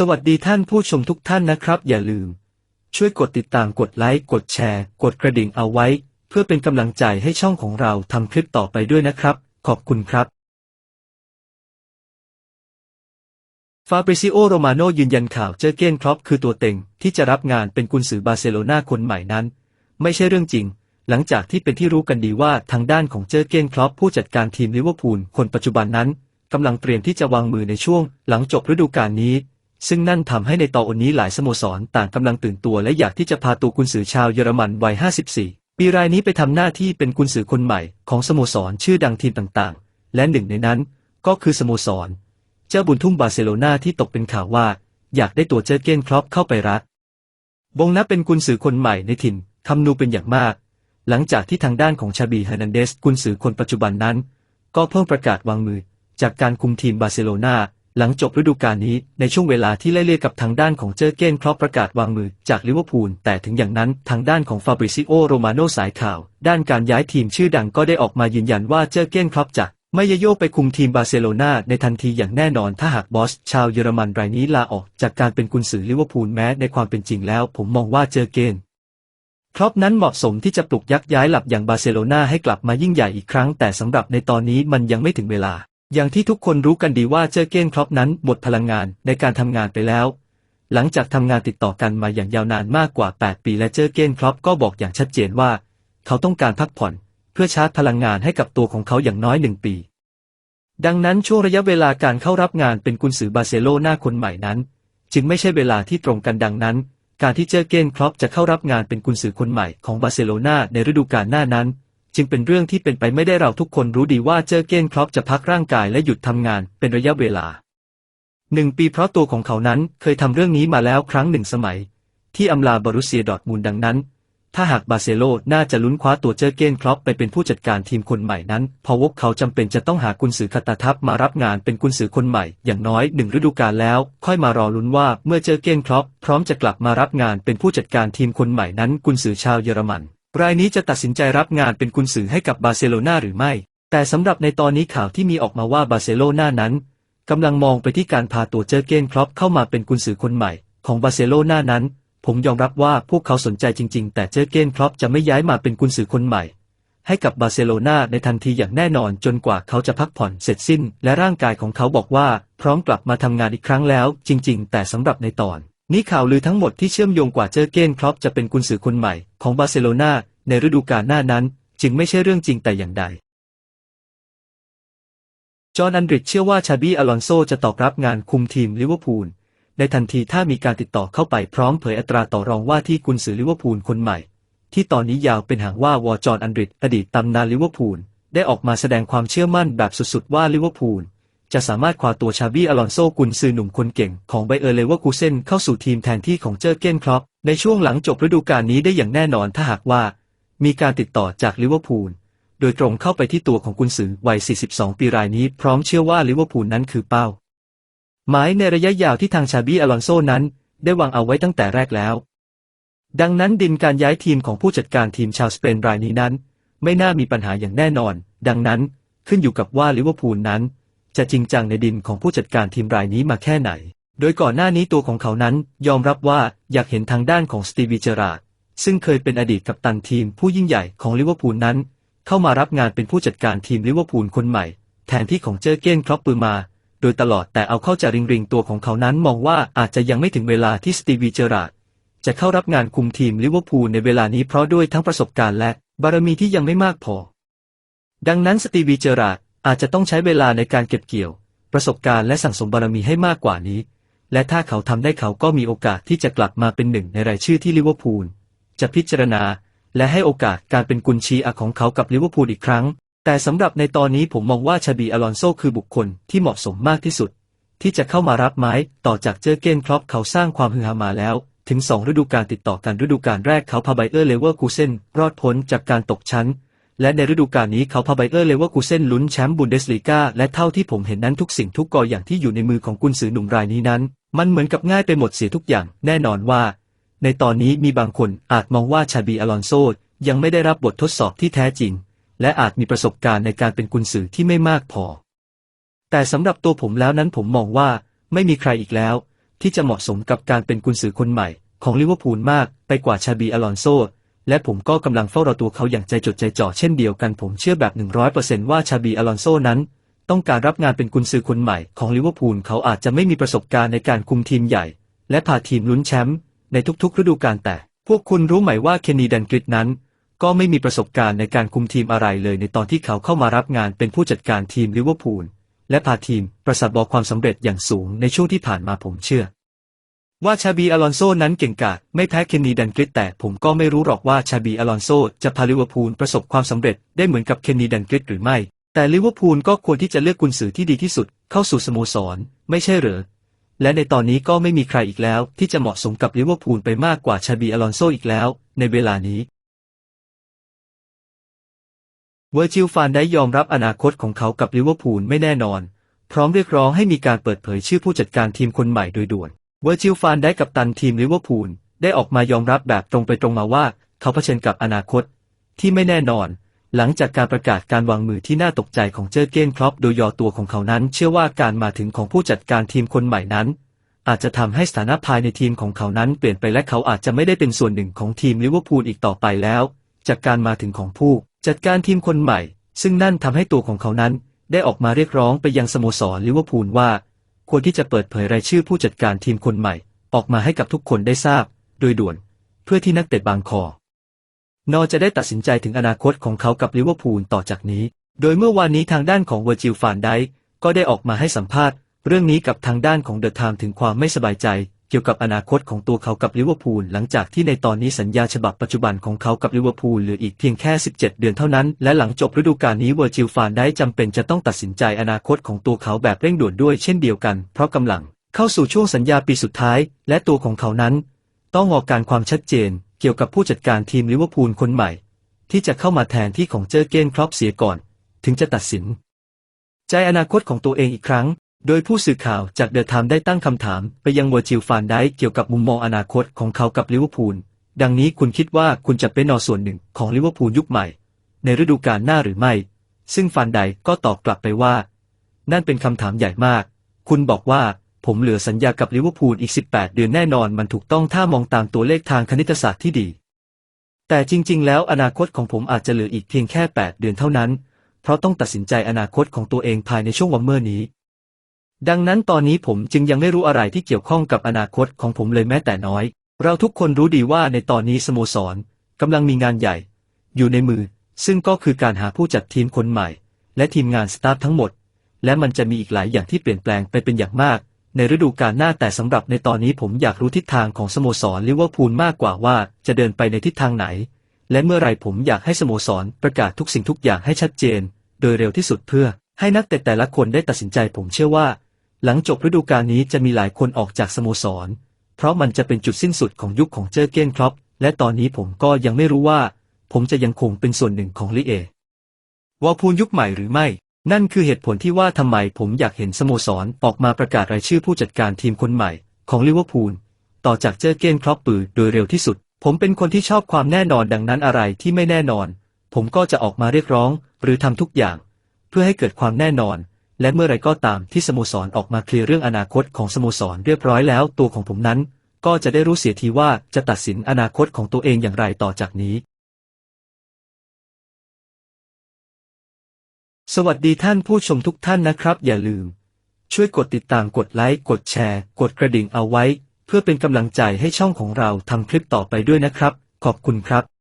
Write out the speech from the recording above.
สวัสดีท่านผู้ชมทุกท่านนะครับ อย่าลืม ช่วยกดติดตามกดไลค์กดแชร์ กดกระดิ่งเอาไว้ เพื่อเป็นกำลังใจให้ช่องของเราทำคลิปต่อไปด้วยนะครับ ขอบคุณครับฟาบริซิโอโรมาโนยืนยันข่าวเจอเก้นครอปคือตัวเต็งที่จะรับงานเป็นกุนซือบาร์เซโลนาคนใหม่นั้น ไม่ใช่เรื่องจริง หลังจากที่เป็นที่รู้กันดีว่าทางด้านของเจอเก้นครอปผู้จัดการทีมลิเวอร์พูลคนปัจจุบันนั้นกำลังเตรียมที่จะวางมือในช่วง หลังจบฤดูกาลนี้ ซึ่งนั่นทำให้ในตอนนี้หลายสโมสรต่างกำลังตื่นตัวและอยากที่จะพาตัวกุนซือชาวเยอรมันวัย 54 ปีรายนี้ไปทำหน้าที่เป็นกุนซือคนใหม่ของสโมสรชื่อดังทีมต่างๆ และหนึ่งในนั้นก็คือสโมสร เจ้าบุญทุ่งบาร์เซโลนาที่ตกเป็นข่าวว่า อยากได้ตัวเจอเก้นครอปเข้าไปรักบงนับเป็นกุนซือคนใหม่ในถิ่นคำนูเป็นอย่างมาก หลังจากที่ทางด้านของชาบีเฮอร์นันเดสกุนซือคนปัจจุบันนั้น ก็เพิ่งประกาศวางมือจากการคุมทีมบาร์เซโลนา หลังจบฤดูกาลนี้ในช่วงเวลาที่ไล่เลี่ยกับทางด้านของเจอเก้นครอปประกาศวางมือจากลิเวอร์พูลแต่ถึงอย่างนั้นทางด้านของฟาบริซิโอโรมาโนสายข่าว ด้านการย้ายทีมชื่อดังก็ได้ออกมายืนยันว่าเจอเก้นครอปจะไม่ยโยกไปคุมทีมบาร์เซโลนาในทันทีอย่างแน่นอนถ้าหากบอส ชาวเยอรมันรายนี้ลาออกจากการเป็นกุนซือลิเวอร์พูลแม้ในความเป็นจริงแล้ว ผมมองว่าเจอเก้นครอปนั้นเหมาะสมที่จะปลุกยักย้ายหลับอย่างบาร์เซโลนาให้กลับมายิ่งใหญ่อีกครั้งแต่สำหรับในตอนนี้มันยังไม่ถึงเวลา อย่างที่ทุกคนรู้กันดีว่าเจอเก้นครอปนั้นหมดพลังงานในการทำงานไปแล้ว หลังจากทำงานติดต่อกันมาอย่างยาวนานมากกว่า 8 ปีและเจอเก้นครอปก็บอกอย่างชัดเจนว่า เขาต้องการพักผ่อน เพื่อชาร์จพลังงานให้กับตัวของเขาอย่างน้อยหนึ่งปี ดังนั้นช่วงระยะเวลาการเข้ารับงานเป็นกุนซือบาร์เซโลนาคนใหม่นั้น จึงไม่ใช่เวลาที่ตรงกันดังนั้น การที่เจอเก้นครอปจะเข้ารับงานเป็นกุนซือคนใหม่ของบาร์เซโลนาในฤดูกาลหน้านั้น จึงเป็นเรื่องที่เป็นไปไม่ได้เราทุกคนรู้ดีว่าเจอเกนครอปจะพักร่างกายและหยุดทำงานเป็นระยะเวลาหนึ่งปีเพราะตัวของเขานั้นเคยทำเรื่องนี้มาแล้วครั้งหนึ่งสมัย ที่อำลาบรุสเซียดอทมูลดังนั้น ถ้าหากบาเซโลน่าจะลุ้นคว้าตัวเจอเกนครอปไปเป็นผู้จัดการทีมคนใหม่นั้นพราะวกเขาจำเป็นจะต้องหากุนซือคาตาทัพมารับงานเป็นกุนซือคนใหม่อย่างน้อยหนึ่งฤดูกาลแล้ว ค่อยมารอลุ้นว่าเมื่อเจอเกนครอปพร้อมจะกลับมารับงานเป็นผู้จัดการทีมคนใหม่นั้นกุนซือชาวเยอรมัน รายนี้จะตัดสินใจรับงานเป็นกุนซือให้กับบาร์เซโลนาหรือไม่ แต่สำหรับในตอนนี้ข่าวที่มีออกมาว่าบาร์เซโลนานั้นกำลังมองไปที่การพาตัวเจอเกนครอปเข้ามาเป็นกุนซือคนใหม่ ของบาร์เซโลนานั้น ผมยอมรับว่าพวกเขาสนใจจริง ๆ แต่เจอเกนครอปจะไม่ย้ายมาเป็นกุนซือคนใหม่ ให้กับบาร์เซโลนาในทันทีอย่างแน่นอนจนกว่าเขาจะพักผ่อนเสร็จสิ้น และร่างกายของเขาบอกว่าพร้อมกลับมาทำงานอีกครั้งแล้ว จริง ๆ แต่สำหรับในตอน นี้ข่าวลือทั้งหมดที่เชื่อมโยงกว่าเจอเกนครอปจะเป็นกุนซือคนใหม่ของบาร์เซโลนาในฤดูกาลหน้านั้น จึงไม่ใช่เรื่องจริงแต่อย่างใด จอห์นอันดริดเชื่อว่าชาบีอลอนโซจะตอบรับงานคุมทีมลิเวอร์พูลในทันทีถ้ามีการติดต่อเข้าไปพร้อมเผยอัตราต่อรองว่าที่กุนซือลิเวอร์พูลคนใหม่ ที่ตอนนี้ยาวเป็นหางว่าวอจอห์นอันดริดอดีตตำนานลิเวอร์พูลได้ออกมาแสดงความเชื่อมั่นแบบสุดๆว่าลิเวอร์พูล จะสามารถคว้าตัวชาบี้อลอนโซกุนซือหนุ่มคนเก่งของไบเออร์เลเวอร์คูเซนเข้าสู่ทีมแทนที่ของเจอร์เก้นครอปในช่วงหลังจบฤดูกาลนี้ได้อย่างแน่นอนถ้าหากว่า มีการติดต่อจากลิเวอร์พูลโดยตรงเข้าไปที่ตัวของกุนซือวัย 42 ปีรายนี้พร้อมเชื่อว่าลิเวอร์พูลนั้นคือเป้า หมายในระยะยาวที่ทางชาบี้อลอนโซนั้น ได้วางเอาไว้ตั้งแต่แรกแล้ว ดังนั้นดินการย้ายทีมของผู้จัดการทีมชาวสเปนรายนี้นั้น ไม่น่ามีปัญหาอย่างแน่นอน ดังนั้นขึ้นอยู่กับว่าลิเวอร์พูลนั้น จะจริงจังในดินของผู้จัดการทีมรายนี้มาแค่ไหน โดยก่อนหน้านี้ตัวของเขานั้นยอมรับว่าอยากเห็นทางด้านของสตีวีเจอราร์ดซึ่งเคยเป็นอดีตกัปตันทีมผู้ยิ่งใหญ่ของลิเวอร์พูลนั้น เข้ามารับงานเป็นผู้จัดการทีมลิเวอร์พูลคนใหม่ แทนที่ของเจอเก้นครอปปือมา โดยตลอดแต่เอาเข้าจะริงริงตัวของเขานั้นมองว่าอาจจะยังไม่ถึงเวลาที่สตีวีเจอราร์ดจะเข้ารับงานคุมทีมลิเวอร์พูลในเวลานี้เพราะด้วยทั้งประสบการณ์และบารมีที่ยังไม่มากพอ ดังนั้นสตีวีเจอราร์ด อาจจะต้องใช้เวลาในการเก็บเกี่ยว ประสบการณ์และสั่งสมบารมีให้มากกว่านี้ และถ้าเขาทำได้เขาก็มีโอกาสที่จะกลับมาเป็นหนึ่งในรายชื่อที่ลิเวอร์พูลจะพิจารณา และให้โอกาสการเป็นกุนชีอาของเขากับลิเวอร์พูลอีกครั้ง แต่สำหรับในตอนนี้ผมมองว่าชาบีอลอนโซคือบุคคลที่เหมาะสมมากที่สุด ที่จะเข้ามารับไม้ต่อจากเจอเกนครอปเขาสร้างความฮือฮามาแล้วถึง2ฤดูกาลติดต่อกันฤดูกาลแรกเขาพาไบเออร์เลเวอร์กูเซนรอดพ้นจากการตกชั้น และในฤดูกาลนี้เขาพาไบเออร์เลเวอร์กูเซนลุ้นแชมป์บุนเดสลีกาและเท่าที่ผมเห็นนั้นทุกสิ่งทุกกออย่างที่อยู่ในมือของกุนซือหนุ่มรายนี้นั้น มันเหมือนกับง่ายไปหมดเสียทุกอย่าง แน่นอนว่า ในตอนนี้มีบางคนอาจมองว่าชาบีอลอนโซยังไม่ได้รับบททดสอบที่แท้จริง และอาจมีประสบการณ์ในการเป็นกุนซือที่ไม่มากพอ แต่สำหรับตัวผมแล้วนั้นผมมองว่าไม่มีใครอีกแล้ว ที่จะเหมาะสมกับการเป็นกุนซือคนใหม่ ของลิเวอร์พูลมากไปกว่าชาบีอลอนโซ และผมก็กำลังเฝ้ารอตัวเขาอย่างใจจดใจจ่อเช่นเดียวกันผมเชื่อแบบ 100%ว่าชาบีอลอนโซนั้น ต้องการรับงานเป็นกุนซือคนใหม่ของลิเวอร์พูลเขาอาจจะไม่มีประสบการณ์ในการคุมทีมใหญ่ และพาทีมลุ้นแชมป์ในทุกๆ ฤดูกาลแต่ พวกคุณรู้ไหมว่าเคนนีดันกริดนั้น ก็ไม่มีประสบการณ์ในการคุมทีมอะไรเลยในตอนที่เขาเข้ามารับงานเป็นผู้จัดการทีมลิเวอร์พูลและพาทีมประสบความสำเร็จอย่างสูงในช่วงที่ผ่านมาผมเชื่อ ว่าชาบีอลอนโซนั้นเก่งกาจไม่แพ้เคนนีดันกริดแต่ผมก็ไม่รู้หรอกว่าชาบีอลอนโซจะพาลิเวอร์พูลประสบความสำเร็จได้เหมือนกับเคนนีดันกริดหรือไม่ แต่ลิเวอร์พูลก็ควรที่จะเลือกกุนซือที่ดีที่สุดเข้าสู่สโมสร ไม่ใช่หรือและในตอนนี้ก็ไม่มีใครอีกแล้วที่จะเหมาะสมกับลิเวอร์พูลไปมากกว่าชาบีอลอนโซอีกแล้ว ในเวลานี้ เวอร์จิลฟานได้ยอมรับอนาคตของเขากับลิเวอร์พูลไม่แน่นอน พร้อมเรียกร้องให้มีการเปิดเผยชื่อผู้จัดการทีมคนใหม่โดยด่วน เวอร์จิลฟานได้กับตันทีมลิเวอร์พูลได้ออกมายอมรับแบบตรงไปตรงมาว่า เขาเผชิญกับอนาคต ที่ไม่แน่นอน หลังจากการประกาศการวางมือที่น่าตกใจของเจอร์เก้นครอปโดยยอตัวของเขานั้น เชื่อว่าการมาถึงของผู้จัดการทีมคนใหม่นั้น อาจจะทำให้สถานะภายในทีมของเขานั้นเปลี่ยนไปและเขาอาจจะไม่ได้เป็นส่วนหนึ่งของทีมลิเวอร์พูลอีกต่อไปแล้ว จากการมาถึงของผู้ จัดการทีมคนใหม่ ซึ่งนั่นทำให้ตัวของเขานั้น ได้ออกมาเรียกร้องไปยังสโมสรลิเวอร์พูลว่า ควรที่จะเปิดเผยรายชื่อผู้จัดการทีมคนใหม่ ออกมาให้กับทุกคนได้ทราบ โดยด่วน เพื่อที่นักเตะบางคอ นอจะได้ตัดสินใจถึงอนาคตของเขากับลิเวอร์พูลต่อจากนี้ โดยเมื่อวานนี้ทางด้านของเวอร์จิลฟานไดก็ได้ออกมาให้สัมภาษณ์ เรื่องนี้กับทางด้านของเดอะไทม์ถึงความไม่สบายใจ เกี่ยวกับอนาคตของตัวเขากับลิเวอร์พูลหลังจากที่ในตอนนี้สัญญาฉบับปัจจุบันของเขากับลิเวอร์พูลเหลืออีกเพียงแค่ 17 เดือนเท่านั้น และหลังจบฤดูกาลนี้เวอร์จิลฟานไดค์จำเป็นจะต้องตัดสินใจอนาคตของตัวเขาแบบเร่งด่วนด้วยเช่นเดียวกัน เพราะกำลังเข้าสู่ช่วงสัญญาปีสุดท้าย และตัวของเขานั้น ต้องรอการความชัดเจน เกี่ยวกับผู้จัดการทีมลิเวอร์พูลคนใหม่ ที่จะเข้ามาแทนที่ของเจอเกนครอปเสียก่อน ถึงจะตัดสิน ใจอนาคตของตัวเองอีกครั้ง โดยผู้สื่อข่าวจากเดอะไทม์ได้ตั้งคำถามไปยังวอร์จิลฟานไดค์เกี่ยวกับมุมมองอนาคตของเขากับลิเวอร์พูล ดังนี้คุณคิดว่าคุณจะเป็นนอส่วนหนึ่งของลิเวอร์พูลยุคใหม่ ในฤดูกาลหน้าหรือไม่ ซึ่งฟานไดก็ตอบกลับไปว่า นั่นเป็นคำถามใหญ่มาก คุณบอกว่าผมเหลือสัญญากับลิเวอร์พูลอีก 18 เดือนแน่นอนมันถูกต้องถ้ามองตามตัวเลขทางคณิตศาสตร์ที่ดี แต่จริง ๆ แล้วอนาคตของผมอาจจะเหลืออีกเพียงแค่ 8 เดือนเท่านั้น เพราะต้องตัดสินใจอนาคตของตัวเองภายในช่วงวันเมื่อนี้ ดังนั้นตอนนี้ผมจึงยังไม่รู้อะไรที่เกี่ยวข้องกับอนาคตของผมเลยแม้แต่น้อย เราทุกคนรู้ดีว่าในตอนนี้สโมสรกำลังมีงานใหญ่ อยู่ในมือ ซึ่งก็คือการหาผู้จัดทีมคนใหม่ และทีมงานสตาฟทั้งหมด และมันจะมีอีกหลายอย่างที่เปลี่ยนแปลงไปเป็นอย่างมาก ในฤดูกาลหน้าแต่สำหรับในตอนนี้ผมอยากรู้ทิศทางของสโมสรลิเวอร์พูลมากกว่าว่าจะเดินไปในทิศทางไหน และเมื่อไรผมอยากให้สโมสรประกาศทุกสิ่งทุกอย่างให้ชัดเจน โดยเร็วที่สุดเพื่อ ให้นักเตะแต่ละคนได้ตัดสินใจผมเชื่อว่า หลังจบฤดูกาลนี้จะมีหลายคนออกจากสโมสร เพราะมันจะเป็นจุดสิ้นสุดของยุคของเจอร์เก้นครอปและตอนนี้ผมก็ยังไม่รู้ว่า ผมจะยังคงเป็นส่วนหนึ่งของลิเอวอลพูลยุคใหม่หรือไม่ นั่นคือเหตุผลที่ว่าทำไมผมอยากเห็นสโมสรออกมาประกาศรายชื่อผู้จัดการทีมคนใหม่ของลิเวอร์พูลต่อจากเจอร์เก้นครอปปือโดยเร็วที่สุด ผมเป็นคนที่ชอบความแน่นอนดังนั้นอะไรที่ไม่แน่นอน ผมก็จะออกมาเรียกร้อง หรือทำทุกอย่าง เพื่อให้เกิดความแน่นอน และเมื่อไรก็ตามที่สโมสรออกมาเคลียร์เรื่องอนาคตของสโมสรเรียบร้อยแล้ว ตัวของผมนั้น ก็จะได้รู้เสียทีว่าจะตัดสินอนาคตของตัวเองอย่างไรต่อจากนี้ สวัสดีท่านผู้ชมทุกท่านนะครับ อย่าลืม ช่วยกดติดตามกดไลค์กดแชร์ กดกระดิ่งเอาไว้ เพื่อเป็นกำลังใจให้ช่องของเราทำคลิปต่อไปด้วยนะครับ ขอบคุณครับ